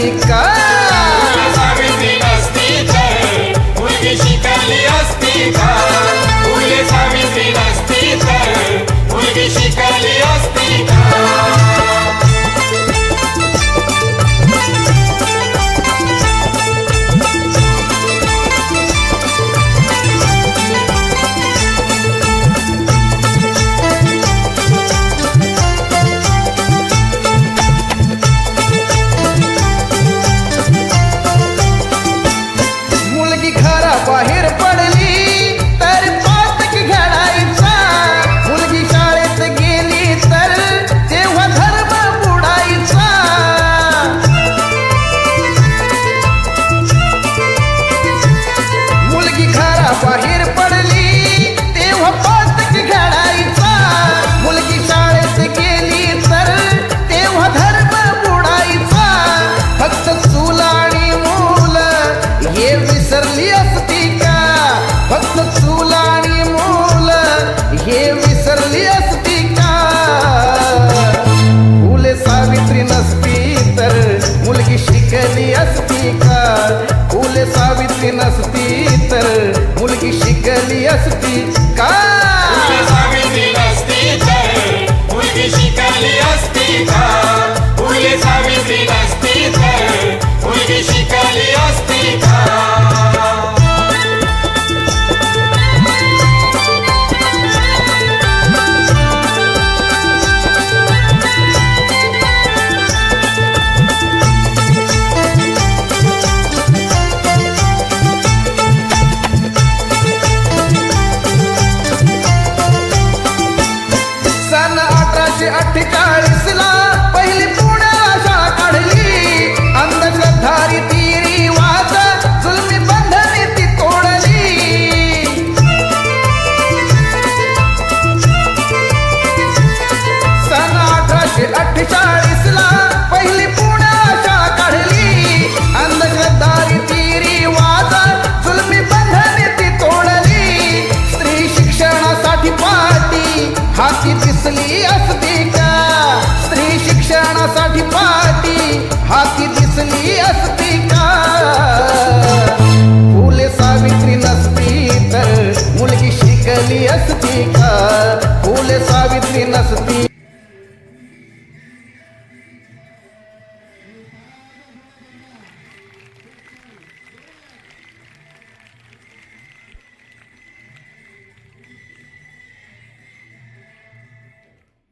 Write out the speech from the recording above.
का बाहेर पडली तेव्हा पास्तक घडायचा. मुलगी शाळेत गेली तर तेव्हा धर्म बुडायचा. फक्त चूल आणि मूल हे विसरली असती का? फक्त चूल आणि मूल हे विसरली असती का? फुले सावित्री नसती तर मुलगी शिकली असती का? फुले सावित्री नसती तर मुलगी शिकली असती. का हाती दिसली असती का? स्त्री शिक्षणासाठी पाठी हाती दिसली असती का? फुले सावित्री नसती तर मुलगी शिकली असती का?